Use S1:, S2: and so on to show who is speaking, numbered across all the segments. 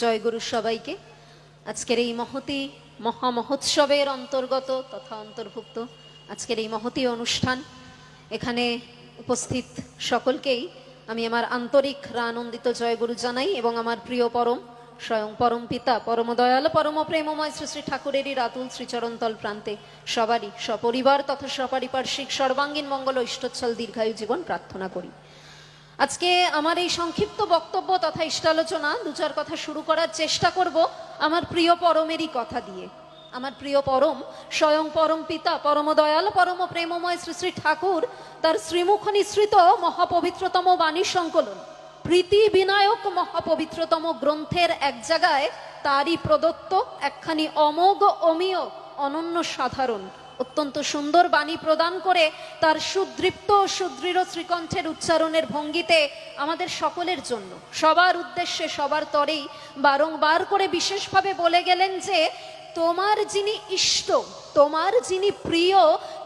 S1: জয় গুরু সবাইকে। আজকের এই মহতি মহামহোৎসবের অন্তর্গত তথা অন্তর্ভুক্ত আজকের এই মহতি অনুষ্ঠান। এখানে উপস্থিত সকলকেই আমি আমার আন্তরিক আনন্দিত জয়গুরু জানাই এবং আমার প্রিয় পরম, স্বয়ং পরম পিতা, পরম দয়াল, পরম প্রেমময় শ্রী শ্রী ঠাকুরেরই রাতুল শ্রীচরণতল প্রান্তে সবারই, সপরিবার তথা সপারিপার্শ্বিক সর্বাঙ্গীন মঙ্গল ইষ্টচ্ছল দীর্ঘায়ু জীবন প্রার্থনা করি। আজকে আমার এই সংক্ষিপ্ত বক্তব্য তথা ইষ্টালোচনা দু চার কথা শুরু করার চেষ্টা করব আমার প্রিয় পরমেরই কথা দিয়ে। আমার প্রিয় পরম, স্বয়ং পরম পিতা পরম দয়াল পরম প্রেমময় শ্রী শ্রী ঠাকুর, তার শ্রীমুখ নিঃসৃত মহাপবিত্রতম বাণী সংকলন। প্রীতি বিনায়ক মহাপবিত্রতম গ্রন্থের এক জায়গায় তারই প্রদত্ত একখানি অমোঘ অমীয় অনন্য সাধারণ। অত্যন্ত সুন্দর বাণী প্রদান করে তার সুদৃপ্ত সুদৃঢ় শ্রীকণ্ঠের উচ্চারণের ভঙ্গিতে আমাদের সকলের জন্য, সবার উদ্দেশ্যে সবার তরেই বারংবার করে বিশেষভাবে বলে গেলেন যে, তোমার যিনি ইষ্ট, তোমার যিনি প্রিয়,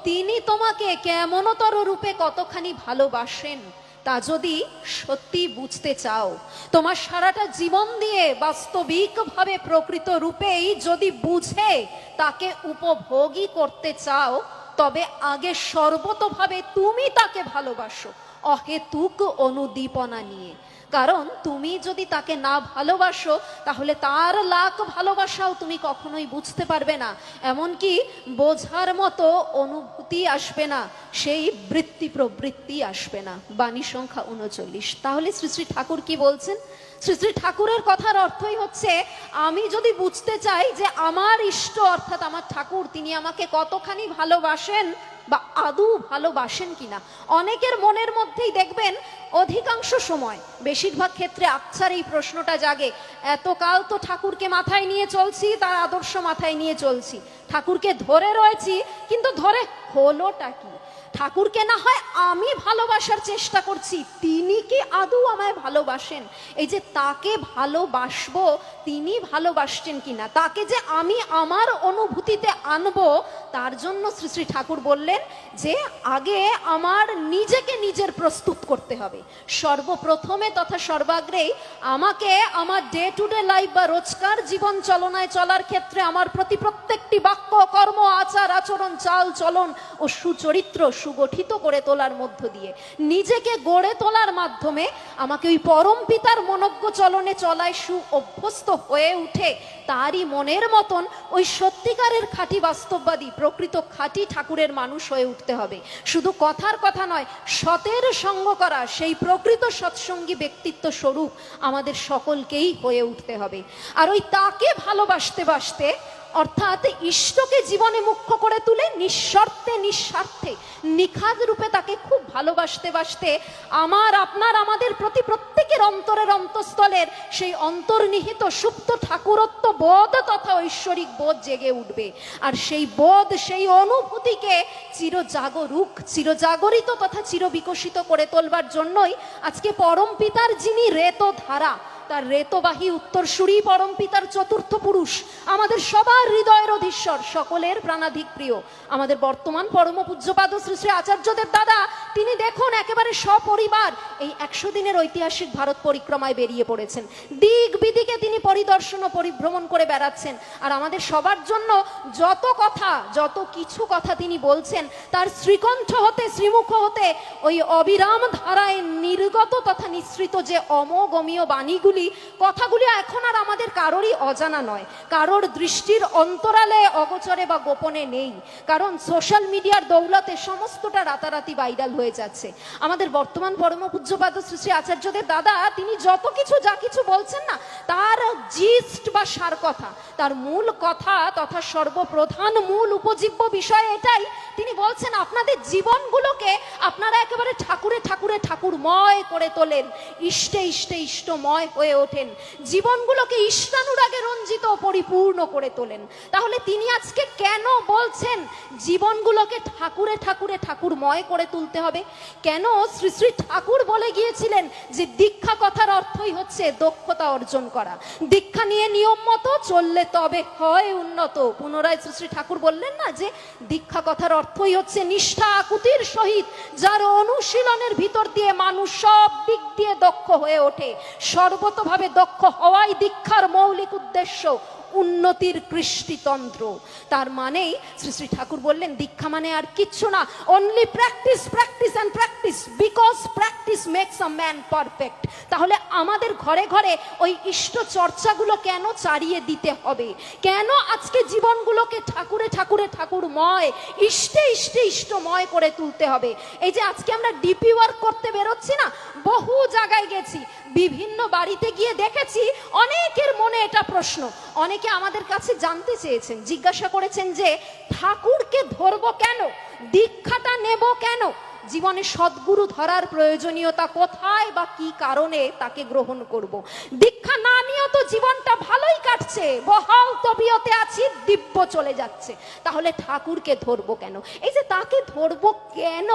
S1: তিনি তোমাকে কেমনতর রূপে কতখানি ভালোবাসেন। তা যদি সত্যি বুঝতে চাও, তোমার সারাটা জীবন দিয়ে বাস্তবিকভাবে প্রকৃত রূপেই যদি বুঝে তাকে উপভোগী করতে চাও, তবে আগে সর্বতভাবে তুমি তাকে ভালোবাসো। অহেতুক অনুদীপনা নিয়ে। কারণ তুমি যদি তাকে না ভালোবাসো, তাহলে তার লাখ ভালোবাসাও তুমি কখনোই বুঝতে পারবে না। এমনকি বোঝার মতো অনুভূতি আসবে না, সেই বৃত্তি প্রবৃত্তি আসবে না। বাণী সংখ্যা উনচল্লিশ। তাহলে শ্রী শ্রী ঠাকুর কি বলছেন? শ্রী শ্রী ঠাকুরের কথার অর্থই হচ্ছে, আমি যদি বুঝতে চাই যে আমার ইষ্ট, অর্থাৎ আমার ঠাকুর, তিনি আমাকে কতখানি ভালোবাসেন বা আদৌ ভালোবাসেন কিনা? অনেকের মনের মধ্যেই দেখবেন অধিকাংশ সময় বেশিরভাগ ক্ষেত্রে আচ্ছার এই প্রশ্নটা জাগে, এতকাল তো ঠাকুরকে মাথায় নিয়ে চলছি, তার আদর্শ মাথায় নিয়ে চলছি। ঠাকুরকে ধরে রয়েছি, কিন্তু ধরে হলোটা কি? ঠাকুরকে না হয় আমি ভালোবাসার চেষ্টা করছি, তিনি কি আদৌ আমায় ভালোবাসেন? এই যে তাকে ভালোবাসবো, তিনি ভালোবাসছেন কিনা? তাকে যে আমি আমার অনুভূতিতে আনব, তার জন্য শ্রী শ্রী ঠাকুর বললেন যে, আগে আমার নিজেকে নিজের প্রস্তুত করতে হবে। সর্বপ্রথমে তথা সর্বাগ্রেই আমাকে আমার ডে টু ডে লাইফ বা রোজকার জীবন চলনায় চলার ক্ষেত্রে আমার প্রতি প্রত্যেকটি বাক্য, কর্ম, আচার, আচরণ, চাল, চলন ও সুচরিত্র সুগঠিত করে তোলার মধ্য দিয়ে। নিজেকে গড়ে তোলার মাধ্যমে আমাকে ওই পরম পিতার মনজ্ঞ চলনে চলায় সু অভ্যস্ত হয়ে উঠে তারই মনের মতন ওই সত্যিকারের খাঁটি বাস্তববাদী, প্রকৃত খাঁটি ঠাকুরের মানুষ হয়ে উঠতে হবে। শুধু কথার কথা নয়, সতের সঙ্গ করা, সেই প্রকৃত সৎসঙ্গী ব্যক্তিত্ব স্বরূপ আমাদের সকলকেই হয়ে উঠতে হবে। আর ওই তাকে ভালোবাসতে বাসতে অর্থাৎ ইষ্টকে জীবনে মুখ্য করে তুলে নিঃশর্তে, নিঃস্বার্থে, নিখাদ রূপে তাকে খুব ভালোবাসতে বাসতে আমার, আপনার, আমাদের প্রতি প্রত্যেকের অন্তরের অন্তঃস্থলের সেই অন্তর্নিহিত সুপ্ত ঠাকুরত্ব বোধ তথা ঐশ্বরিক বোধ জেগে উঠবে। আর সেই বোধ, সেই অনুভূতিকে চিরজাগরুক, চিরজাগরিত তথা চিরবিকশিত করে তোলবার জন্যই আজকে পরম পিতার যিনি রেত ধারা তার রেতবাহী উত্তরসূরি পরম পিতার চতুর্থ পুরুষ, আমাদের সবার হৃদয়ের অধীশ্বর, সকলের প্রাণাধিক প্রিয়। আমাদের বর্তমান পরম পূজ্যপাদ শ্রী শ্রী আচার্যদের দাদা, তিনি দেখুন একেবারে সপরিবার এই একশো দিনের ঐতিহাসিক ভারত পরিক্রমায় বেরিয়ে পড়েছেন। দিক বিদিকে তিনি পরিদর্শন ও পরিভ্রমণ করে বেড়াচ্ছেন। আর আমাদের সবার জন্য যত কথা, যত কিছু কথা তিনি বলছেন, তার শ্রীকণ্ঠ হতে, শ্রীমুখ হতে, ওই অবিরাম ধারায় নির্গত তথা নিঃসৃত যে অমগমীয় বাণীগুলি কথাগুলি এখন আর আমাদের কারোরই অজানা নয়। কারোর দৃষ্টির অন্তরালে অগোচরে বা গোপনে নেই। কারণ সোশ্যাল মিডিয়ার দৌলতে সমস্তটা রাতারাতি ভাইরাল হয়ে যাচ্ছে। আমাদের বর্তমান পরম পূজ্যপাদ শ্রী আচার্যদের দাদা, তিনি যত কিছু যা কিছু বলছেন না, তার জিস্ট বা সার কথা, তার মূল কথা তথা সর্বপ্রধান মূল উপজীব্য বিষয় এটাই। তিনি বলছেন, আপনাদের জীবনগুলোকে আপনারা একেবারে ঠাকুরে ঠাকুরে ঠাকুরময় করে তোলেন। ইষ্টে ইষ্টে ইষ্টময় হয়ে ওঠেন। জীবনগুলোকে ইষ্টানুরাগে রঞ্জিত পরিপূর্ণ করে তোলেন। তাহলে তিনি আজকে কেন বলছেন, জীবনগুলোকে ঠাকুরে ঠাকুরে ঠাকুরময় করে তুলতে হবে? কেন শ্রী শ্রী ঠাকুর বলে গিয়েছিলেন যে দীক্ষা কথার অর্থই হচ্ছে দক্ষতা অর্জন করা? দীক্ষা নিয়ে নিয়ম মতো চললে তবে হয় উন্নত। পুনরায় শ্রী শ্রী ঠাকুর বললেন না যে, দীক্ষা কথার অর্থই হচ্ছে নিষ্ঠা আকুতির সহিত, যার অনুশীলনের ভিতর দিয়ে মানুষ সব দিক দিয়ে দক্ষ হয়ে ওঠে। সর্বতভাবে দক্ষ হওয়াই দীক্ষার মৌলিক উদ্দেশ্য, উন্নতির কৃষ্টিতন্ত্র। তার মানেই শ্রী শ্রী ঠাকুর বললেন, দীক্ষা মানে আর কিচ্ছু না only practice practice and practice because practice makes a man perfect তাহলে আমাদের ঘরে ঘরে ওই ইষ্ট চর্চাগুলো কেন চারিয়ে দিতে হবে? কেন আজকে জীবনগুলোকে ঠাকুরে ঠাকুরে ঠাকুরময়, ইষ্টে ইষ্টে ইষ্টময় করে তুলতে হবে? এই যে আজকে আমরা ডিপি ওয়ার্ক করতে বেরোচ্ছি না বহু জায়গায় গেছি, বিভিন্ন বাড়িতে গিয়ে দেখেছি, অনেকের মনে এটা প্রশ্ন। অনেকে আমাদের কাছে জানতে চেয়েছেন, জিজ্ঞাসা করেছেন যে, ঠাকুরকে ধরবো কেন? দীক্ষাটা নেব কেন? জীবনে সদ্গুরু ধরার প্রয়োজনীয়তা কোথায় বা কি কারণে তাকে গ্রহণ করব। দীক্ষা না নিয়েও তো জীবনটা ভালোই কাটছে। বহাল তবিয়তে আছি, দিব্য চলে যাচ্ছে। তাহলে ঠাকুরকে ধরবো কেন? এই যে তাকে ধরবো কেন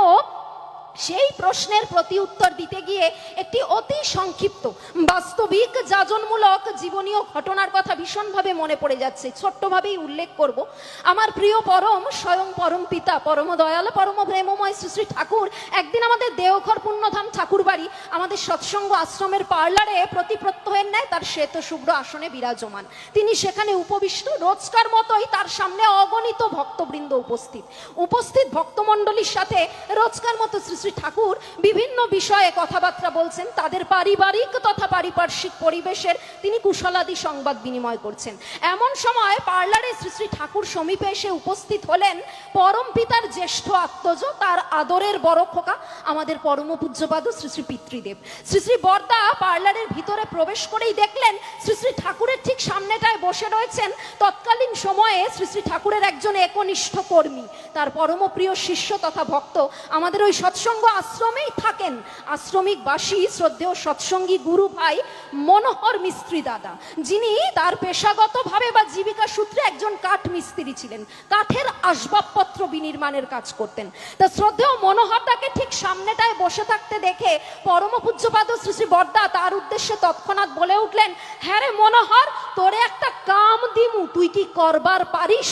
S1: সেই প্রশ্নের প্রতি উত্তর দিতে গিয়ে একটি অতি সংক্ষিপ্ত, বাস্তবিক, যাজনমূলক, জীবনীয় ঘটনার কথা ভীষণভাবে মনে পড়ে যাচ্ছে। ছোট্টভাবেই উল্লেখ করব। আমার প্রিয় পরম, স্বয়ং পরম পিতা, পরম দয়াল, পরম প্রেমময় শ্রী শ্রী ঠাকুর, একদিন আমাদের দেওঘর পুণ্যধাম ঠাকুর বাড়ি আমাদের সৎসঙ্গ আশ্রমের পার্লারে প্রতি প্রত্যহের ন্যায় তার শ্বেত শুভ্র আসনে বিরাজমান। তিনি সেখানে উপবিষ্ট, রোজকার মতোই তার সামনে অগণিত ভক্তবৃন্দ উপস্থিত। উপস্থিত ভক্তমণ্ডলীর সাথে রোজকার মতো শ্রী শ্রী ঠাকুর বিভিন্ন বিষয়ে কথাবার্তা বলছেন, তাদের পারিবারিক তথা পারিপার্শ্বিক পরিবেশের তিনি কুশলাদি সংবাদ বিনিময় করছেন। এমন সময় পার্লারে শ্রী শ্রী ঠাকুর সমীপে এসে উপস্থিত হলেন পরম পিতার জ্যেষ্ঠ আত্মজ, তার আদরের বড় খোকা, আমাদের পরম পূজ্যপাদ শ্রী শ্রী পিতৃদেব। শ্রী শ্রী বর্দা পার্লারের ভিতরে প্রবেশ করেই দেখলেন শ্রী শ্রী ঠাকুরের ঠিক সামনেটায় বসে রয়েছেন তৎকালীন সময়ে শ্রী শ্রী ঠাকুরের একজন একনিষ্ঠ কর্মী। তার পরম প্রিয় শিষ্য তথা ভক্ত আমাদের ওই সৎসঙ্গ আশ্রমেই থাকেন। আশ্রমিক বাসী শ্রদ্ধেয় সৎসঙ্গী গুরু ভাই মনোহর মিস্ত্রি দাদা, যিনি তার পেশাগতভাবে বা জীবিকা সূত্রে একজন কাঠ মিস্ত্রি ছিলেন। কাঠের আসবাবপত্র বিনির্মাণের কাজ করতেন। তা শ্রদ্ধেয় মনোহর দাকে ঠিক সামনেটায় বসে থাকতে দেখে পরম পূজ্যপাদ শ্রী শ্রী বর্দা তার উদ্দেশ্যে তৎক্ষণাৎ বলে উঠলেন হ্যাঁ রে মনোহর, তোরে একটা কাম দিমু, তুই কি করবার পারিস?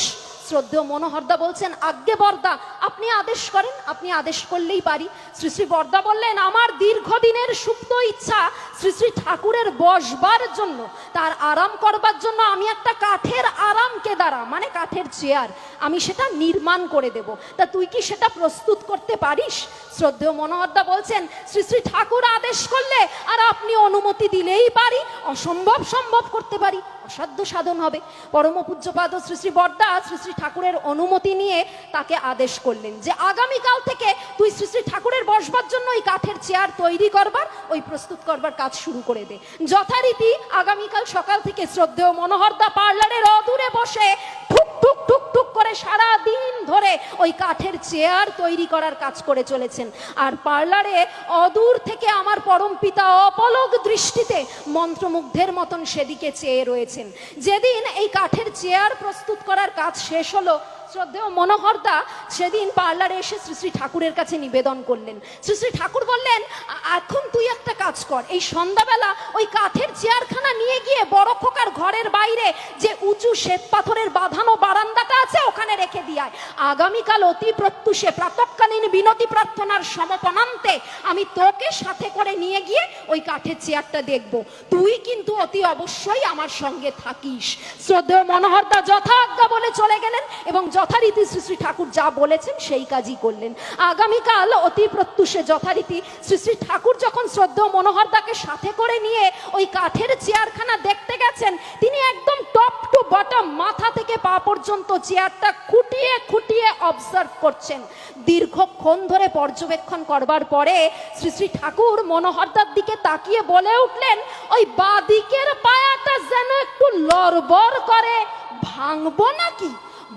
S1: শ্রদ্ধেয় মনোহরদা বলছেন, আজ্ঞে বর্দা, আপনি আদেশ করেন, আপনি আদেশ করলেই পারি। শ্রী শ্রী বর্দা বললেন, আমার দীর্ঘদিনের সুপ্ত ইচ্ছা শ্রী শ্রী ঠাকুরের বসবার জন্য। তার আরাম করবার জন্য আমি একটা কাঠের আরামকে দ্বারা মানে কাঠের চেয়ার, আমি সেটা নির্মাণ করে দেব। তা তুই কি সেটা প্রস্তুত করতে পারিস? শ্রদ্ধেয় মনোহরদা বলছেন, শ্রী শ্রী ঠাকুর আদেশ করলে আর আপনি অনুমতি দিলেই পারি, অসম্ভব সম্ভব করতে পারি। অসাধ্য সাধন হবে। পরম পূজ্যপাদ শ্রী শ্রী বর্দা শ্রী শ্রী ঠাকুরের অনুমতি নিয়ে তাকে আদেশ করলেন যে আগামীকাল থেকে তুই শ্রী শ্রী ঠাকুরের বসবার জন্য ওই কাঠের চেয়ার তৈরি করবার, ওই প্রস্তুত করবার কাজ শুরু করে দে। যথারীতি আগামীকাল সকাল থেকে শ্রদ্ধেয় মনোহরদা পার্লারের অদূরে বসে ঠুক টুক টুক টুক করে সারা দিন ধরে ওই কাঠের চেয়ার তৈরি করার কাজ করে চলেছেন। আর পার্লারে অদূর থেকে আমার পরম পিতা অপলক দৃষ্টিতে মন্ত্রমুগ্ধের মতন সেদিকে চেয়ে রয়েছেন যেদিন এই কাঠের চেয়ার প্রস্তুত করার কাজ শেষ হলো শ্রদ্ধেয় মনোহরদা সেদিন পার্লারে এসে শ্রী শ্রী ঠাকুরের কাছে নিবেদন করলেন। শ্রী শ্রী ঠাকুর বললেন এখন তুই একটা কাজ কর। এই সন্ধ্যাবেলা ওই কাঠের চেয়ারখানা নিয়ে গিয়ে বড় খোকার ঘরের বাইরে যে উঁচু শ্বেত পাথরের বাঁধানো বারান্দাটা আছে, ওখানে রেখে দিয়ায় আগামীকাল অতি প্রত্যুষে প্রাতকালীন বিনতি প্রার্থনার সমপনান্তে আমি তোকে সাথে করে নিয়ে গিয়ে ওই কাঠের চেয়ারটা দেখব। তুই কিন্তু অতি অবশ্যই আমার সঙ্গে থাকিস। শ্রদ্ধেয় মনোহরদা যথা আজ্ঞা বলে চলে গেলেন এবং যথারীতি শ্রী শ্রী ঠাকুর যা বলেছেন সেই কাজই করলেন। আগামীকাল অতি প্রত্যুষে যথারীতি শ্রী শ্রী ঠাকুর যখন শ্রদ্ধা মনোহর মনোহরদাকে সাথে করে নিয়ে ওই কাঠের চেয়ারখানা দেখতে গেছেন, তিনি একদম টপ টু বটম মাথা থেকে পা পর্যন্ত চেয়ারটা খুঁটিয়ে খুঁটিয়ে অবজার্ভ করছেন। দীর্ঘক্ষণ ধরে পর্যবেক্ষণ করবার পরে শ্রী শ্রী ঠাকুর মনোহরদার দিকে তাকিয়ে বলে উঠলেন, ওই বাদিকের পায়াটা যেন একটু লড়বড় করে, ভাঙবো নাকি?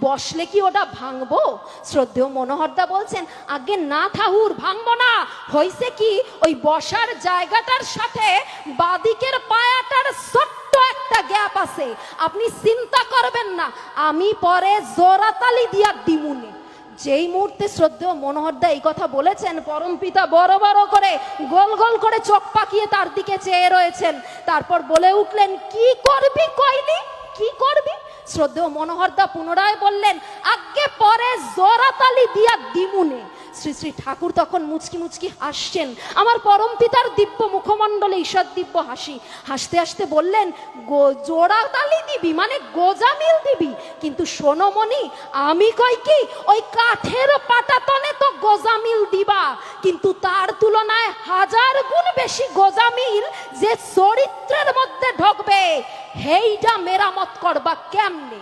S1: বসলে কি ওটা ভাঙবো? শ্রদ্ধেয় মনোহরদা বলছেন, আগে না ঠাকুর ভাঙবো না। হয়েছে কি, ওই বসার জায়গাটার সাথে বাদিকের পায়াটার ছোট্ট একটা গ্যাপ আছে। আপনি চিন্তা করবেন না, আমি পরে জোরাতালি দিয়া দিমুনে।
S2: যেই মুহূর্তে শ্রদ্ধেয় মনোহরদা এই কথা বলেছেন, পরম পিতা বড় বড় করে গোল গোল করে চোখ পাকিয়ে তার দিকে চেয়ে রয়েছেন। তারপর বলে উঠলেন, কি করবি কইলি? কি করবি? শ্রদ্ধেয় মনোহরদা পুনরায় বললেন, আগে পরে জোরাতালি দিয়া দিমুনে শ্রী শ্রী ঠাকুর তখন মুচকি মুচকি হাসছেন। আমার পরম পিতার দিব্য মুখমণ্ডলে ঈশ্বর দিব্য হাসি। হাসতে হাসতে বললেন, গো জোড়া তালি দিবি মানে গোজামিল দিবি। কিন্তু সোনমণি আমি কই কি, ওই কাঠের পাটাতনে তো গোজামিল দিবা। কিন্তু তার তুলনায় হাজার গুণ বেশি গোজামিল যে চরিত্রের মধ্যে ঢোকবে। হেইটা মেরামত করবা কেমনে?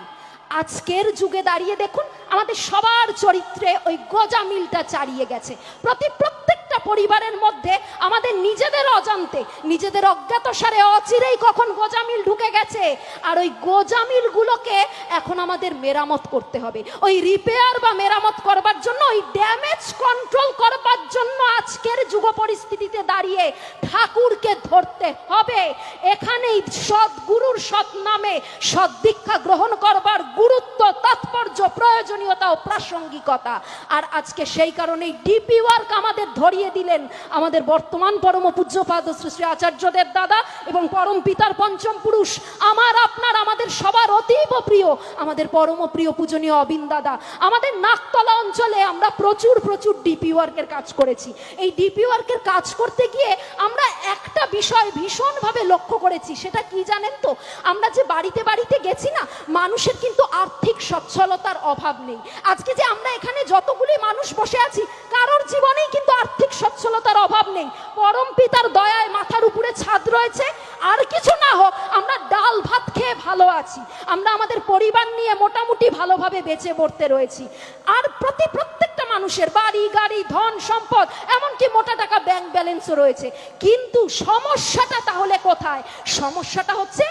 S2: আজকের যুগে দাঁড়িয়ে দেখুন, আমাদের সবার চরিত্রে ওই গজা মিলটা চারিয়ে গেছে। প্রতি প্রত্যেকটা পরিবারের মধ্যে আমাদের নিজেদের অজান্তে, নিজেদের অজ্ঞাত সারে অচিরেই কখন গোজামিল ঢুকে গেছে। আর ওই গোজামিল গুলোকে এখন আমাদের মেরামত করতে হবে। ওই রিপেয়ার বা মেরামত করবার জন্য, ওই ড্যামেজ কন্ট্রোল করবার জন্য আজকের যুগ পরিস্থিতিতে দাঁড়িয়ে ঠাকুরকে ধরতে হবে। এখানেই সদ্গুরুর সৎ নামে সদ্দীক্ষা গ্রহণ করবার গুরুত্ব, তাৎপর্য, প্রয়োজনীয়তা ও প্রাসঙ্গিকতা। আর আজকে সেই কারণেই ডিপি ওয়ার্ক আমাদের ধরিয়ে দিলেন আমাদের বর্তমান পরম পূজ্যপাদ শ্রী শ্রী আচার্যদেব দাদা এবং পরম পিতার পঞ্চম পুরুষ, আমার, আপনার, আমাদের সবার অতীব প্রিয়, আমাদের পরম প্রিয় পূজনীয় অবিন দাদা। আমাদের নাকতলা অঞ্চলে আমরা প্রচুর প্রচুর ডিপি ওয়ার্কের কাজ করেছি। এই ডিপি ওয়ার্কের কাজ করতে গিয়ে আমরা একটা বিষয় ভীষণভাবে লক্ষ্য করেছি, সেটা কি জানেন তো? আমরা যে বাড়িতে বাড়িতে গেছি না, মানুষের কিন্তু আর্থিক সচ্ছলতার অভাব নেই। আজকে যে আমরা এখানে যতগুলি মানুষ বসে আছি, কারোর জীবনেই কিন্তু আর্থিক সচ্ছলতার অভাব নেই। পরম পিতার দয়ায় মাথার উপরে ছাদ রয়েছে। আর কিছু না হোক, আমরা ডাল ভাত খেয়ে ভালো আছি। আমরা আমাদের পরিবার নিয়ে মোটামুটি ভালোভাবে বেঁচে পড়তে রয়েছি। আর প্রতি প্রত্যেকটা মানুষের বাড়ি, গাড়ি, ধন, সম্পদ, এমনকি মোটা টাকা ব্যাংক ব্যালেন্সও রয়েছে। কিন্তু সমস্যাটা তাহলে কোথায়? সমস্যাটা হচ্ছে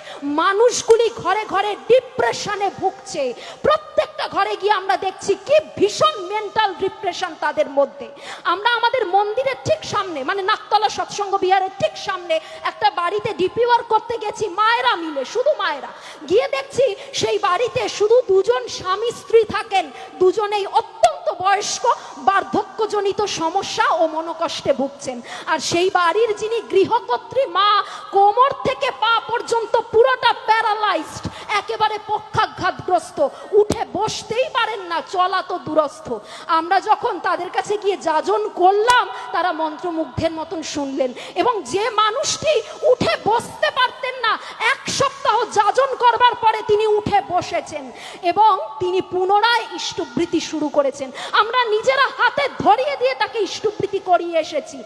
S2: মানুষগুলি ঘরে ঘরে ডিপ্রেশনে ভুগছে। প্রত্যেকটা ঘরে গিয়ে আমরা দেখছি কি ভীষণ মেন্টাল ডিপ্রেশন তাদের মধ্যে। আমরা আমাদের মন্দিরের ঠিক সামনে মানে নাকতলা সৎসঙ্গ বিহারের ঠিক সামনে একটা বাড়িতে ডিপি ওয়ার্ক করতে গেছি, মায়েরা মিলে, শুধু মায়েরা। গিয়ে দেখছি সেই বাড়িতে শুধু দুজন স্বামী স্ত্রী থাকেন, দুজনেই অত্যন্ত বয়স্ক বার্ধক্যজনিত সমস্যা ও মনোকষ্টে ভুগছেন। আর সেই বাড়ির যিনি গৃহকর্ত্রী, মা কোমর থেকে পা পর্যন্ত পুরোটা প্যারালাইজড, একেবারে পক্ষাঘাতগ্রস্ত বসতেই পারেন না, চলা তো দূরস্থ। আমরা যখন তাদের কাছে গিয়ে যাজন করলাম, তারা মন্ত্রমুগ্ধের মতন শুনলেন এবং যে মানুষটি উঠে বসতে পারতেন না, এক সপ্তাহ যাজন করবার পরে তিনি উঠে বসেছেন এবং তিনি পুনরায় ইষ্টবৃত্তি শুরু করেছেন। আমরা নিজেরা হাতে ধরিয়ে দিয়ে তাকে ইষ্টবৃত্তি করিয়ে এসেছি।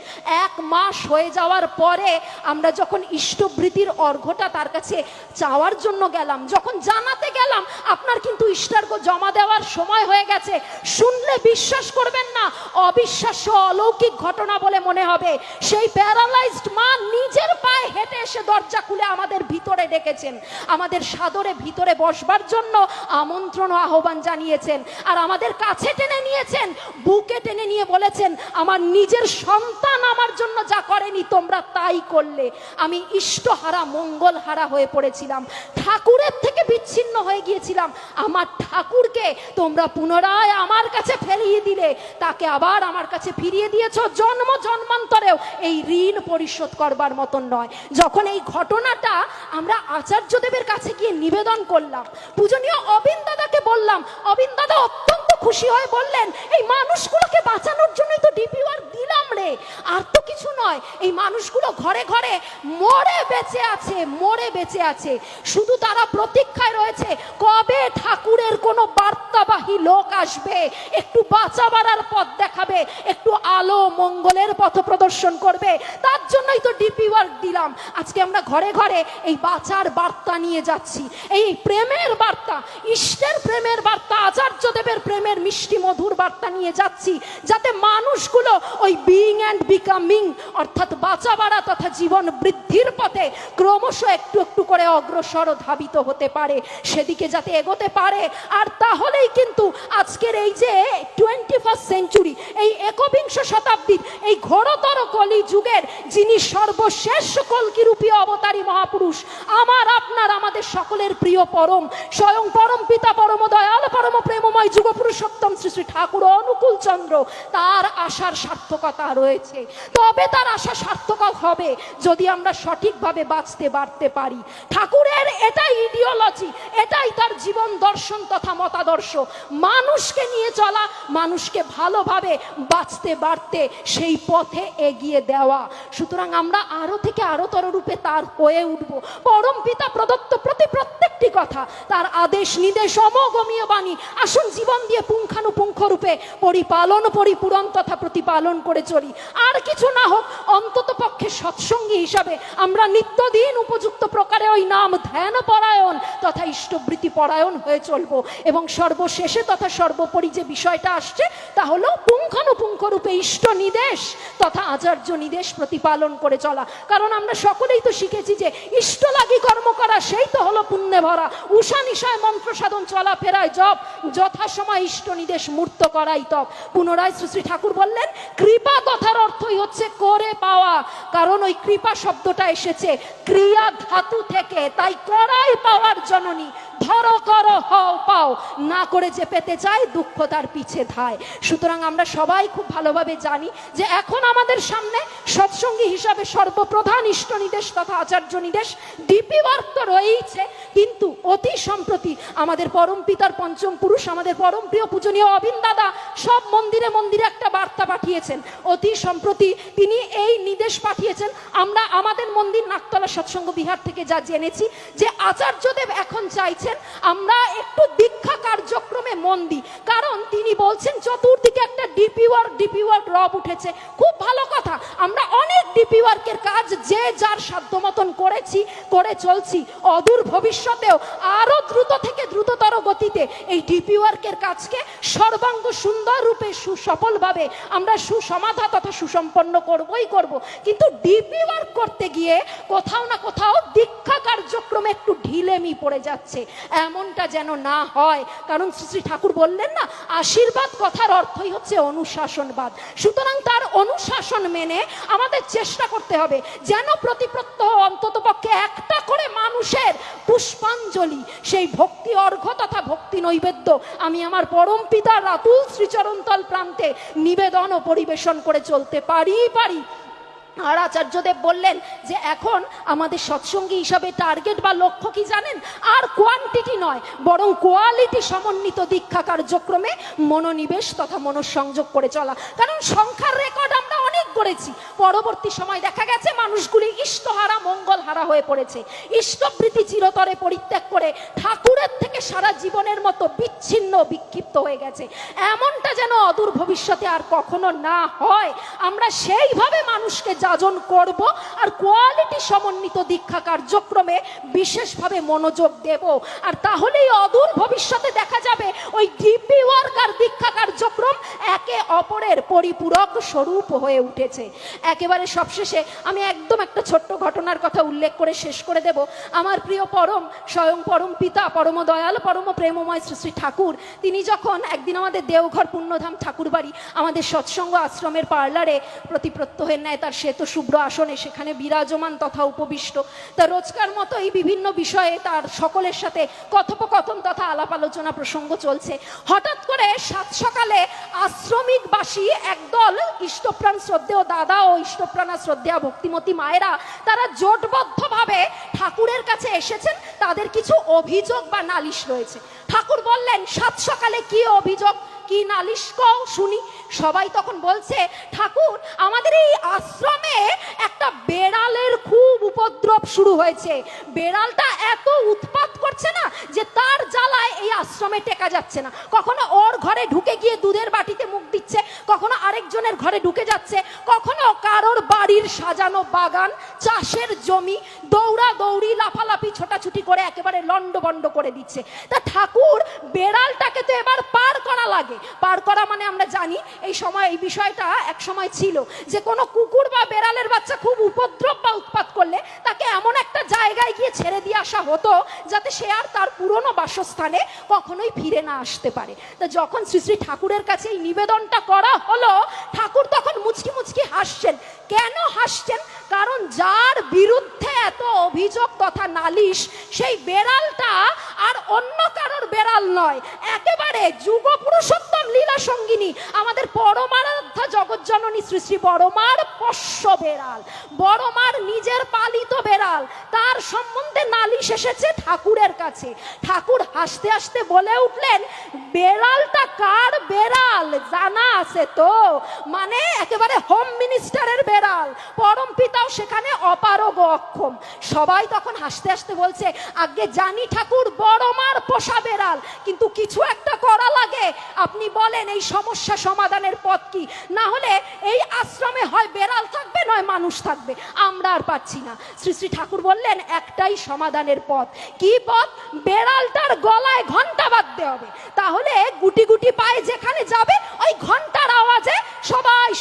S2: এক মাস হয়ে যাওয়ার পরে আমরা যখন ইষ্টবৃত্তির অর্ঘটা তার কাছে চাওয়ার জন্য গেলাম, যখন জানাতে গেলাম, আপনার কিন্তু ইষ্টার্ঘ জমা দেওয়ার সময় হয়ে গেছে। শুনলে বিশ্বাস করবেন না, অবিশ্বাস্য অলৌকিক ঘটনা বলে মনে হবে। সেই প্যারালাইজড মা নিজের পায়ে হেঁটে এসে দরজা খুলে আমাদের ভিতরে ডেকেছেন। আমাদের সাদরে ভিতরে বসবার জন্য আমন্ত্রণ আহ্বান জানিয়েছেন। আর আমাদের কাছে টেনে নিয়েছেন, বুকে টেনে নিয়ে বলেছেন, আমার নিজের সন্তান আমার জন্য যা করেনি তোমরা তাই করলে। আমি ইষ্টহারা, মঙ্গলহারা হয়ে পড়েছিলাম। ঠাকুরের থেকে বিচ্ছিন্ন হয়ে গিয়েছিলাম। আমার ঠাকুরকে তোমরা পুনরায় আমার কাছে ফেলিয়ে দিলে, তাকে আবার আমার কাছে ফিরিয়ে দিয়েছ জন্ম জন্মান্তরেও। এই ঋণ পরিশোধ করবার মতন নয়। যখন এই ঘটনাটা আমরা আচার্যদেবের কাছে গিয়ে নিবেদন করলাম, পূজনীয় অবিন দাদাকে বললাম অবিন দাদা অত্যন্ত খুশি হয়ে বললেন, এই মানুষগুলোকে বাঁচানোর জন্যই তো ডিপি ওয়ার্ক দিলাম রে। আর তো কিছু নয়, এই মানুষগুলো ঘরে ঘরে মরে বেঁচে আছে, মরে বেঁচে আছে। শুধু তারা প্রতীক্ষায় রয়েছে, কবে ঠাকুরের কোনো বার্তাবাহী লোক আসবে, একটু বাঁচা বাড়ার পথ দেখাবে, একটু আলো মঙ্গলের পথ প্রদর্শন করবে। তার জন্যই তো ডিপি ওয়ার্ক দিলাম। আজকে আমরা ঘরে ঘরে এই বাঁচার বার্তা নিয়ে যাচ্ছি। এই প্রেমের বার্তা, ইষ্টের প্রেমের বার্তা, আচার্যদেবের প্রেমের মিষ্টি মধুর বার্তা নিয়ে যাচ্ছি, যাতে মানুষগুলো ওই বিইং অ্যান্ড বিকামিং অর্থাৎ বাঁচা বাড়া তথা জীবন বৃদ্ধির পথে ক্রমশ একটু একটু করে অগ্রসর ধাবিত হতে পারে। সেদিকে যাতে এগোতে পারে। আর তাহলেই কিন্তু আজকের এই যে টোয়েন্টি ফার্স্ট সেঞ্চুরি এই একবিংশ শতাব্দীর এই ঘোরতর কলি যুগের যিনি সর্বশেষ কলকিরূপী অবতারী মহাপুরুষ, আমার, আপনার, আমাদের সকলের প্রিয় পরম, স্বয়ং পরম পিতা, পরম দয়াল, পরম প্রেমময় যুগ পুরুষোত্তম শ্রী শ্রী ঠাকুর অনুকূল চন্দ্র, তার আশার সার্থকতা রয়েছে। তবে তার আশা সার্থক হবে যদি আমরা সঠিকভাবে বাঁচতে, বাড়তে পারি। ঠাকুরের এটাই ইডিওলজি এটাই তার জীবন দর্শন তথা মতাদর্শ। মানুষকে নিয়ে চলা, মানুষকে ভালোভাবে বাঁচতে, বাড়তে, সেই পথে এগিয়ে দেওয়া। সুতরাং আমরা আরও থেকে আরও তর রূপে তার হয়ে উঠব। পরম পিতা প্রদত্ত প্রতি প্রত্যেকটি কথা, তার আদেশ, নির্দেশ অমগমীয় বাণী আসুন জীবন দিয়ে পুঙ্খানুপুঙ্খ রূপে পরিপালন, পরিপূরণ তথা প্রতিপালন করে চলি। আর কিছু না হোক, অন্তত পক্ষে সৎসঙ্গী হিসাবে আমরা নিত্যদিন উপযুক্ত প্রকারে ওই নাম ধ্যান পরায়ণ তথা ইষ্টবৃত্তি পরায়ণ হয়ে চলবো। এবং সর্বশেষে তথা সর্বোপরি যে বিষয়টা আসছে, তা হলো পুঙ্খানুপুঙ্খ রূপে ইষ্ট নিদেশ তথা আচার্য নিদেশ প্রতিপালন করে চলা। কারণ আমরা সকলেই তো শিখেছি যে ইষ্ট লাগি কর্ম করা, সেই তো হলো পুণ্যে ভরা। উষা নিশায় মন্ত্র সাধন চলা ফেরায় জব যথাসময় ইষ্ট নিদেশ মূর্ত করাই তপ। পুনরায় শ্রী ঠাকুর বললেন, কৃপা কথার অর্থই হচ্ছে করে পাওয়া। কারণ ওই কৃপা শব্দটা এসেছে, ক্রিয়া ধাতু থেকে, তাই করাই পাওয়ার জননী। ধরো, করো, হও, পাও। না করে যে পেতে চায়, দুঃখ তার পিছে ধায়। সুতরাং আমরা সবাই খুব ভালোভাবে জানি যে এখন আমাদের সামনে সৎসঙ্গী হিসাবে সর্বপ্রধান ইষ্ট নিদেশ তথা আচার্য নিদেশ ডিপি ওয়ার্ক তো রয়েইছে। কিন্তু অতি সম্প্রতি আমাদের পরম পিতার পঞ্চম পুরুষ, আমাদের পরম প্রিয় পূজনীয় অবিন দাদা সব মন্দিরে মন্দিরে একটা বার্তা পাঠিয়েছেন। অতি সম্প্রতি তিনি এই নির্দেশ পাঠিয়েছেন। আমরা আমাদের মন্দির নাকতলা সৎসঙ্গ বিহার থেকে যা জেনেছি যে আচার্যদেব এখন চাইছেন আমরা একটু দীক্ষা কার্যক্রমে মন দিই। কারণ তিনি বলছেন, চতুর্দিকে একটা ডিপি ওয়ার্ক ডিপি ওয়ার্ক রব উঠেছে। খুব ভালো কথা। আমরা অনেক ডিপি ওয়ার্কের কাজ যে যার সাধ্য মতন করেছি, করে চলছি। অদূর ভবিষ্যতেও আরও দ্রুত থেকে দ্রুততর গতিতে এই ডিপি ওয়ার্কের কাজকে সর্বাঙ্গ সুন্দর রূপে সুসফলভাবে আমরা সুসমাধা তথা সুসম্পন্ন করবই করব। কিন্তু ডিপি ওয়ার্ক করতে গিয়ে কোথাও না কোথাও দীক্ষা কার্যক্রমে একটু ঢিলেমি পড়ে যাচ্ছে। এমনটা যেন না হয়। কারণ শ্রী ঠাকুর বললেন না, আশীর্বাদ কথার অর্থই হচ্ছে অনুশাসনবাদ। সুতরাং তার অনুশাসন মেনে আমাদের চেষ্টা করতে হবে যেন প্রতি প্রত্যহ অন্তত পক্ষে একটা করে মানুষের পুষ্পাঞ্জলি, সেই ভক্তি অর্ঘ্য তথা ভক্তি নৈবেদ্য আমি আমার পরম পিতার রাতুল শ্রীচরণতল প্রান্তে নিবেদন ও পরিবেশন করে চলতে পারি পারি। আর আচার্যদেব বললেন যে এখন আমাদের সৎসঙ্গী হিসাবে টার্গেট বা লক্ষ্য কি জানেন? আর কোয়ান্টিটি নয়, বরং কোয়ালিটি সমন্বিত দীক্ষা কার্যক্রমে মনোনিবেশ তথা মনঃসংযোগ করে চলা। কারণ সংখ্যার রেকর্ড আমরা অনেক করেছি পরবর্তী সময় দেখা গেছে মানুষগুলি ইষ্টহারা, মঙ্গলহারা হয়ে পড়েছে। ইষ্টবৃত্তি চিরতরে পরিত্যাগ করে ঠাকুরের থেকে সারা জীবনের মতো বিচ্ছিন্ন বিক্ষিপ্ত হয়ে গেছে। এমনটা যেন অদূর ভবিষ্যতে আর কখনো না হয়। আমরা সেইভাবে মানুষকে যাজন করব আর কোয়ালিটি সমন্বিত দীক্ষা কার্যক্রমে বিশেষভাবে মনোযোগ দেব। আর তাহলেই অদূর ভবিষ্যতে দেখা যাবে ওই ডিপি ওয়ার্কার দীক্ষা কার্যক্রম একে অপরের পরিপূরক স্বরূপ হয়ে উঠেছে। একেবারে সবশেষে আমি একদম একটা ছোট্ট ঘটনার কথা উল্লেখ করে শেষ করে দেব। আমার প্রিয় পরম, স্বয়ং পরম পিতা, পরম দয়াল, পরম প্রেমময় শ্রী শ্রী ঠাকুর, তিনি যখন একদিন আমাদের দেওঘর পুণ্যধাম ঠাকুর বাড়ি আমাদের সৎসঙ্গ আশ্রমের পার্লারে প্রতি প্রত্যহের ন্যায় তার শ্বেত শুভ্র আসনে সেখানে বিরাজমান তথা উপবিষ্ট। তার রোজকার মতো এই বিভিন্ন বিষয়ে তার সকলের সাথে কথোপকথন তথা আলাপ আলোচনা প্রসঙ্গ চলছে। হঠাৎ করে সাত সকালে আশ্রমিকবাসী একদল ইষ্টপ্রাণ শ্রদ্ধেয় দাদা ও ইষ্টপ্রাণা শ্রদ্ধেয়া ভক্তিমতী মায়েরা তারা জোটবদ্ধভাবে ঠাকুরের কাছে এসেছেন। তাদের কিছু অভিযোগ বা নালিশ রয়েছে। ঠাকুর বললেন, সাত সকালে কি অভিযোগ? কি নালিশ কও শুনি। সবাই তখন বলছে, ঠাকুর, আমাদের এই আশ্রমে একটা বেড়ালের খুব উপদ্রব শুরু হয়েছে। বেড়ালটা এত উৎপাত করছে না যে তার জ্বালায় এই আশ্রমে টেকা যাচ্ছে না। কখনো ওর ঘরে ঢুকে গিয়ে দুধের বাটিতে মুখ দিচ্ছে, কখনো আরেকজনের ঘরে ঢুকে যাচ্ছে, কখনো কারোর বাড়ির সাজানো বাগান, চাষের জমি, দৌড়া দৌড়ি, লাফালাফি, ছোটাছুটি করে একেবারে লন্ডবন্ড করে দিচ্ছে। তা ঠাকুর, বেড়ালটাকে তো এবার পার করা লাগে। পার করা মানে আমরা জানি এই সময়, এই বিষয়টা এক সময় ছিল যে কোনো কুকুর বা বেড়ালের বাচ্চা খুব উপদ্রব বা উৎপাত করলে তাকে এমন একটা জায়গায় গিয়ে ছেড়ে দিয়ে আসা হতো যাতে সে আর তার পুরনো বাসস্থানে কখনোই ফিরে না আসতে পারে। তা যখন শ্রী শ্রী ঠাকুরের কাছে এই নিবেদনটা করা হলো, ঠাকুর তখন মুচকি মুচকি হাসছেন। কেন হাসছেন? কারণ যার বিরুদ্ধে এত অভিযোগ তথা নালিশ, সেই বেড়ালটা আর অন্য কারোর বেড়াল নয়। একেবারে যুগ পুরুষোত্তম লীলা সঙ্গিনী আমাদের পরমারাধ্যা জগজ্জননী শ্রী শ্রী বড়মার পোষ্য বেড়াল। বড়মার নিজের পালিত বেড়াল। তার সম্বন্ধে নালিশ এসেছে ঠাকুরের কাছে। ঠাকুর হাসতে হাসতে বলে উঠলেন, বেড়ালটা কার বেড়াল? জানা আছে তো। মানে একেবারে হোম মিনিস্টারের বেড়াল। পরম পিতাও সেখানে অপারগ অক্ষম। সবাই তখন হাসতে হাসতে বলছে, আগে জানি ঠাকুর বড় মার পোষা বেড়াল, কিন্তু কিছু একটা করা লাগে। আপনি বলেন এই সমস্যা সমাধানের পথ কি? না হলে এই আশ্রমে হয় বেড়াল থাকবে, নয় মানুষ থাকবে। আমরা আর পাচ্ছি না। শ্রী শ্রী ঠাকুর বললেন, একটাই সমাধানের পথ। কি পথ? বেড়ালটার গলায় ঘণ্টা বাঁধতে হবে। তাহলে গুটি গুটি পায়ে যেখানে যাবে, ওই সবাই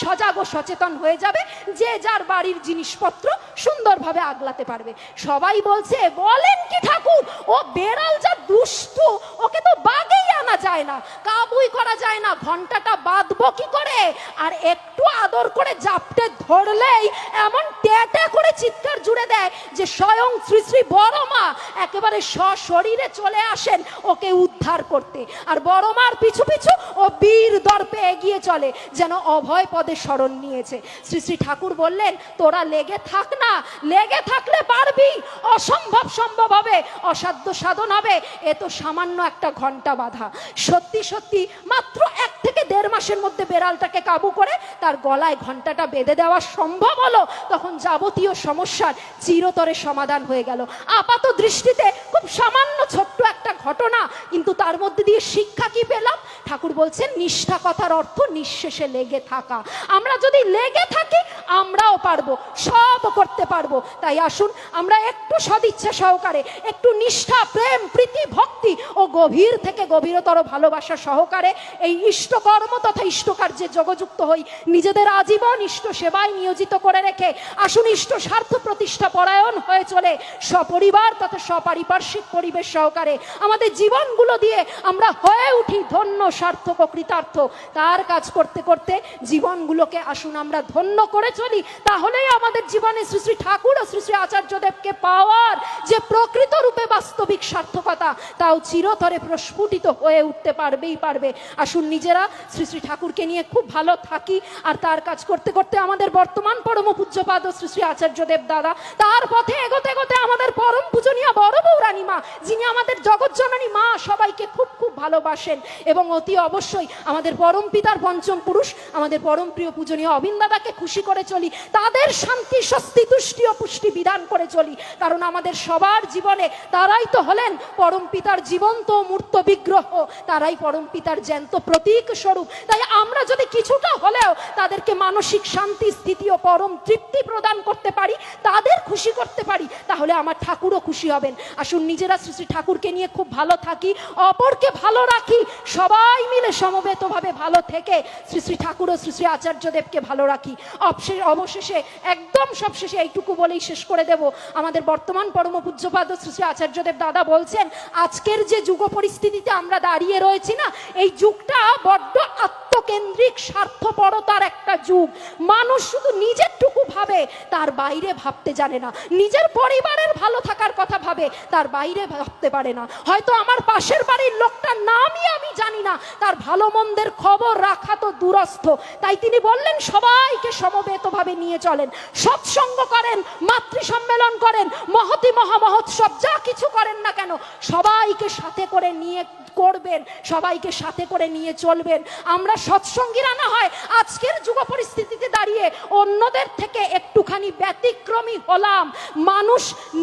S2: সজাগ ও সচেতন হয়ে যাবে, যে যার বাড়ির জিনিসপত্র সুন্দরভাবে আগলাতে পারবে। সবাই বলছে, বলেন কি ঠাকুর? ও বেড়াল যা দুষ্টু, ওকে তো বাগেই আনা যায় না, কাবুই করা যায় না ঘন্টাটা বাঁধবো কি করে? আর একটু আদর করে জাপটে ধরলেই এমন টেটে করে চিৎকার জুড়ে দেয় যে স্বয়ং শ্রী শ্রী বড় মা একেবারে সশরীরে চলে আসেন ওকে উদ্ধার করতে। আর বড় মার পিছু পিছু ও বীর দর্পে এগিয়ে চলে, যেন অভয় পদে শরণ নিয়েছে। শ্রী শ্রী ঠাকুর বললেন, তোরা লেগে থাক না, লেগে থাকলে পারবি। অসম্ভব সম্ভব হবে, অসাধ্য সাধন হবে। এ তো সামান্য একটা ঘণ্টা বাধা। সত্যি সত্যি মাত্র এক থেকে দেড় মাসের মধ্যে বেড়ালটাকে কাবু করে তার গলায় ঘন্টাটা বেঁধে দেওয়া সম্ভব হলো? তখন যাবতীয় সমস্যার চিরতরে সমাধান হয়ে গেল। আপাত দৃষ্টিতে খুব সামান্য ছোট্ট একটা ঘটনা, কিন্তু তার মধ্যে দিয়ে শিক্ষা কি পেলাম? ঠাকুর বলছেন, নিষ্ঠা কথার অর্থ নিঃশেষে লেগে থাকা। আমরা যদি লেগে থাকি, আমরাও পারব, সব করতে পারব। তাই আসুন, আমরা একটু সদিচ্ছা সহকারে, একটু নিষ্ঠা, প্রেম, প্রীতি, ভক্তি ও গভীর থেকে গভীরতর ভালোবাসা সহকারে এই ইষ্টকর্ম তথা ইষ্টকার্যে যোগযুক্ত হই। নিজেদের আজীবন ইষ্ট সেবায় নিয়োজিত করে রেখে আসুন ইষ্ট স্বার্থ প্রতিষ্ঠা পরায়ণ হয়ে চলে। সপরিবার তথা সপারিপার্শ্বিক পরিবেশ সহকারে আমাদের জীবনগুলো দিয়ে আমরা হয়ে উঠি ধন্য, সার্থক ও কৃতার্থ। তার কাজ করতে করতে জীবনগুলোকে আসুন আমরা ধন্য করে চলি। তাহলেই আমাদের জীবনে শ্রী শ্রী ঠাকুর ও শ্রী শ্রী আচার্যদেবকে পাওয়ার যে প্রকৃত রূপে বাস্তবিক সার্থকতা, তাও চিরতরে প্রস্ফুটিত হয়ে উঠতে পারবেই পারবে। আসুন নিজেরা শ্রী ঠাকুরকে নিয়ে খুব ভালো থাকি আর তার কাজ করতে করতে আমাদের বর্তমান পরম পূজ্যপাদ শ্রী শ্রী আচার্যদেব দাদা, তার পথে এগোতে এগোতে আমাদের পরম পূজনীয় বড় বৌরানী মা, যিনি আমাদের জগৎ জগৎজননী মা, সবাইকে খুব খুব ভালোবাসেন এবং অতি অবশ্যই আমাদের পরম পিতার পঞ্চম পুরুষ, আমাদের পরম প্রিয় পূজনীয় অবিন দাদাকে খুশি করে চলি, তাদের শান্তি, স্বস্তি, তুষ্টি ও পুষ্টি বিধান করে চলি, কারণ আমাদের সবার জীবনে তারাই তো হলেন পরম পিতার জীবন্ত মূর্ত বিগ্রহ, তারাই পরম পিতার জ্যান্ত প্রতীক স্বরূপ তাই আমরা যদি কিছুটা হলেও তাদেরকে মানসিক শান্তি, স্থিতি ও পরম তৃপ্তি প্রদান করতে পারি, তাদের খুশি করতে পারি, তাহলে আমার ঠাকুরও খুশি হবেন। আসুন নিজেরা শ্রী শ্রী ঠাকুরকে নিয়ে খুব ভালো থাকি, অপরকে ভালো রাখি, সবাই মিলে সমবেতভাবে ভালো থেকে শ্রী শ্রী ঠাকুর ও শ্রী শ্রী আচার্যদেবকে ভালো রাখি। অবশেষে অবশেষে, একদম সবশেষে এইটুকু বলেই শেষ করে দেব। আমাদের বর্তমান পরম পূজ্যপাদ শ্রী শ্রী আচার্যদেব দাদা বলছেন, আজকের যে যুগ পরিস্থিতিতে আমরা দাঁড়িয়ে রয়েছি না, এই যুগটা বড্ড আত্মকেন্দ্রিক স্বার্থপরতার একটা যুগ। মানুষ শুধু নিজেরটুকু ভাবে, তার বাইরে ভাবতে জানে না। নিজের পরিবারের ভালো থাকার কথা ভাবে, তার বাইরে ভাবতে পারে না। হয়তো আমার পাশের বাড়ির লোকটার নামই আমি জানি না। তার ভালো মন্দের খবর রাখা তো দূরস্থ। তাই তিনি বললেন, সবাইকে সমবেতভাবে নিয়ে চলেন। সৎসঙ্গ করেন মাতৃ সম্মেলন করেন, মহতি মহামহোৎসব যা কিছু করেন না কেন, সবাইকে সাথে করে নিয়ে করবেন, সবাইকে সাথে করে নিয়ে চলবেন। আমরা সৎসঙ্গীরা না হয়, আজকের যুগ পরিস্থিতিতে দাঁড়িয়ে অন্যদের থেকে একটুখানি ব্যতিক্রমী হলাম। মানুষ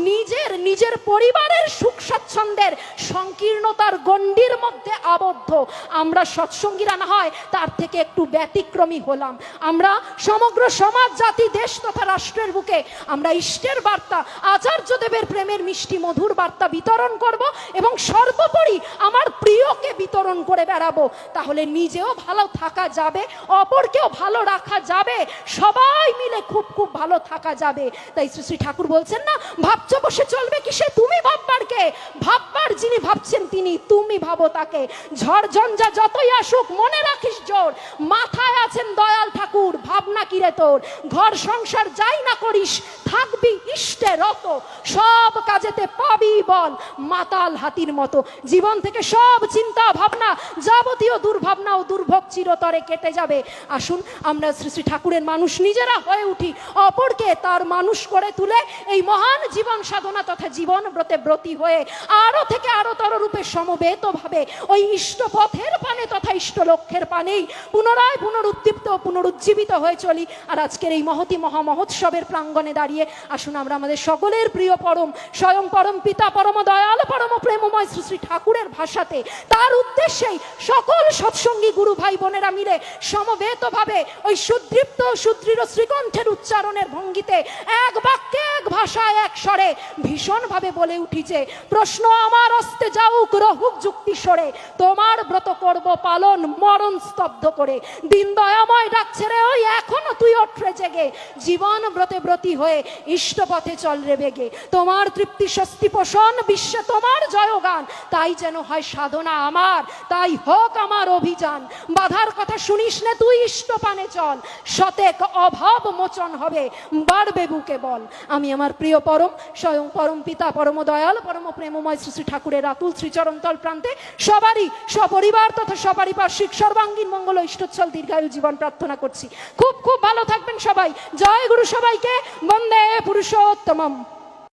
S2: নিজের নিজের পরিবারের সুখ স্বাচ্ছন্দ্যের সংকীর্ণতার গণ্ডির মধ্যে আবদ্ধ। আমরা সৎসঙ্গীরা না হয়, তার থেকে একটু ব্যতিক্রমী হলাম। আমরা সমগ্র সমাজ, জাতি, দেশ তথা রাষ্ট্রের বুকে আমরা ইষ্টের বার্তা, আচার্যদেবের প্রেমের মিষ্টি মধুর বার্তা বিতরণ করব এবং সর্বোপরি আমার প্রিয়কে বিতরণ করে বেড়াবো। তাহলে নিজেও ভালো থাকা যাবে, অপরকেও ভালো রাখা যাবে, সবাই মিলে খুব খুব ভালো থাকা যাবে। তাই শ্রী শ্রী ঠাকুর বলছেন না, ভাবছ বসে চলবে কি সে তুমি ভাববার কে ভাববার যিনি ভাবছেন তিনি, তুমি ভাবো তাকে। ঝড় ঝঞ্ঝা যতই আসুক, মনে রাখিস জোর। মাথায় আছেন দয়াল ঠাকুর, ভাবনা কিরে তোর? ঘর সংসার যাই না করিস, থাকবি ইষ্টে রত। সব কাজেতে পাবি বল, মাতাল হাতির মতো। জীবন থেকে সব চিন্তা ভাবনা, যাবতীয় দুর্ভাবনা ও দুর্ভোগ চিরতরে কেটে যাবে। আসুন, আমরা শ্রী শ্রী ঠাকুরের মানুষ নিজেরা হয়ে উঠি। অপরকে তার মানুষ করে তুলে এই মহান জীবন সাধনা তথা জীবন ব্রতে ব্রতী হয়ে আরও থেকে আরও তর রূপে সমবেত ভাবে ওই ইষ্ট পথের পানে তথা ইষ্ট লক্ষ্যের পানেই পুনরায় পুনরুদ্দীপ্ত পুনরুজ্জীবিত হয়ে চলি। আর আজকের এই মহতি মহা মহোৎসবের প্রাঙ্গণে দাঁড়িয়ে আসুন আমরা আমাদের সকলের প্রিয় পরম, স্বয়ং পরম পিতা, পরম দয়াল, পরম প্রেমময় শ্রী শ্রী ঠাকুরের ভাষাতে। তার উদ্দেশ্যেই সকল সৎসঙ্গী গুরু ভাই বোনেরা মিলে সমবেত ভাবে ওই সুদৃপ্ত সুদৃঢ় শ্রীকণ্ঠের উচ্চারণের ভঙ্গিতে এক বাক্যে, এক ভাষায়, এক স্বরে ভীষণভাবে বলে উঠিছে, প্রশ্ন আমার অস্তে যাউক, রহুক যুক্তি সরে তোমার ব্রত করব, পালন, মরণ স্তব্ধ করে। দিন দয়াময় ডাকছে রে ওই, এখনও তুই ওঠরে জেগে। জীবন ব্রতে ব্রতী হয়ে ইষ্ট পথে চল রে বেগে। তোমার তৃপ্তি স্বস্তি পোষণ, বিশ্বে তোমার জয়গান। তাই যেন হয় সাধনা আমার, তাই হোক আমার অভিযান। বাধার কথা শুনিস না তুই ইষ্ট পানে চল। সতেক অভাব মোচন হবে, বাড়বে বুকে বল। আমি আমার প্রিয় পরম, স্বয়ং পরম পিতা, পরম দয়াল, পরম প্রেমময় শ্রী শ্রী ঠাকুরের আতুল শ্রীচরণ তল প্রান্তে সবারই সপরিবার তথা সবারই সপারিপার্শ্বিক সর্বাঙ্গীন মঙ্গল ইষ্টচ্ছল দীর্ঘায়ু জীবন প্রার্থনা করছি। খুব খুব ভালো থাকবেন সবাই। জয় গুরু সবাইকে। বন্দে পুরুষোত্তমম।